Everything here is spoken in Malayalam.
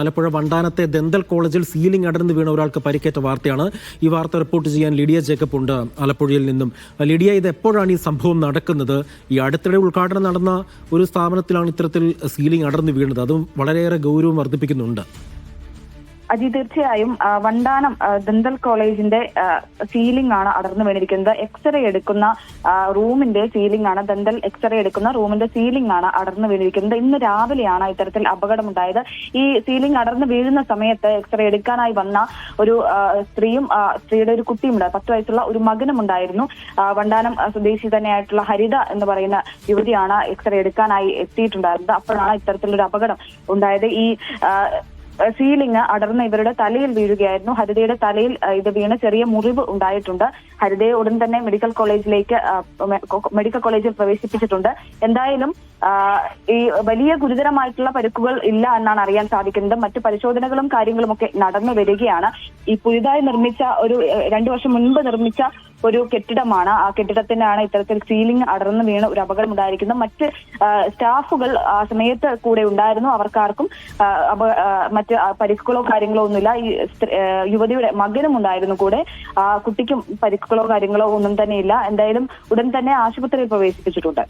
ആലപ്പുഴ വണ്ടാനത്തെ ദന്തൽ കോളേജിൽ സീലിംഗ് അടർന്നു വീണ ഒരാൾക്ക് പരിക്കേറ്റ വാർത്തയാണ് ഈ വാർത്ത റിപ്പോർട്ട് ചെയ്യാൻ ലിഡിയ ജേക്കബ് ഉണ്ട് ആലപ്പുഴയിൽ നിന്നും. ലിഡിയ ഇത് എപ്പോഴാണ് ഈ സംഭവം നടക്കുന്നത്? ഈ അടുത്തിടെ ഉദ്ഘാടനം നടന്ന ഒരു സ്ഥാപനത്തിലാണ് ഇത്തരത്തിൽ സീലിംഗ് അടർന്നു വീണത്. അതും വളരെയേറെ ഗൗരവം വർദ്ധിപ്പിക്കുന്നുണ്ട്. അജി തീർച്ചയായും വണ്ടാനം ദന്തൽ കോളേജിന്റെ സീലിംഗ് ആണ് അടർന്നു വീണിരിക്കുന്നത്. എക്സ്റേ എടുക്കുന്ന റൂമിന്റെ സീലിംഗ് ആണ് ദന്തൽ എക്സ്റേ എടുക്കുന്ന റൂമിന്റെ സീലിംഗ് ആണ് അടർന്നു വീണിരിക്കുന്നത്. ഇന്ന് രാവിലെയാണ് ഇത്തരത്തിൽ അപകടമുണ്ടായത്. ഈ സീലിംഗ് അടർന്നു വീഴുന്ന സമയത്ത് എക്സ്റേ എടുക്കാനായി വന്ന ഒരു സ്ത്രീയും സ്ത്രീയുടെ ഒരു കുട്ടിയും ഉണ്ട് പത്ത് വയസ്സുള്ള ഒരു മകനും ഉണ്ടായിരുന്നു വണ്ടാനം സ്വദേശി തന്നെയായിട്ടുള്ള ഹരിത എന്ന് പറയുന്ന യുവതിയാണ് എക്സ്റേ എടുക്കാനായി എത്തിയിട്ടുണ്ടായിരുന്നത്. അപ്പോഴാണ് ഇത്തരത്തിലൊരു അപകടം ഉണ്ടായത്. ഈ സീലിംഗ് അടർന്ന് ഇവരുടെ തലയിൽ വീഴുകയായിരുന്നു. ഹരിതയുടെ തലയിൽ ഇത് വീണ് ചെറിയ മുറിവ് ഉണ്ടായിട്ടുണ്ട്. ഹരിതയെ ഉടൻ തന്നെ മെഡിക്കൽ കോളേജിലേക്ക് മെഡിക്കൽ കോളേജിൽ പ്രവേശിപ്പിച്ചിട്ടുണ്ട്. എന്തായാലും ഈ വലിയ ഗുരുതരമായിട്ടുള്ള പരിക്കുകൾ ഇല്ല എന്നാണ് അറിയാൻ സാധിക്കുന്നത്. മറ്റു പരിശോധനകളും കാര്യങ്ങളും ഒക്കെ നടന്നു വരികയാണ്. ഈ പുതിയതായി നിർമ്മിച്ച ഒരു രണ്ടു വർഷം മുൻപ് നിർമ്മിച്ച ഒരു കെട്ടിടമാണ്. ആ കെട്ടിടത്തിനാണ് ഇത്തരത്തിൽ സീലിംഗ് അടർന്നു വീണ് ഒരു അപകടം ഉണ്ടായിരിക്കുന്നത്. മറ്റ് സ്റ്റാഫുകൾ ആ സമയത്ത് കൂടെ ഉണ്ടായിരുന്നു. അവർക്കാർക്കും മറ്റ് പരിക്കുകളോ കാര്യങ്ങളോ ഒന്നുമില്ല. ഈ യുവതിയുടെ മകനും ഉണ്ടായിരുന്നു കൂടെ. ആ കുട്ടിക്കും പരിക്കുകളോ കാര്യങ്ങളോ ഒന്നും തന്നെ ഇല്ല എന്തായാലും ഉടൻ തന്നെ ആശുപത്രിയിൽ പ്രവേശിപ്പിച്ചിട്ടുണ്ട്.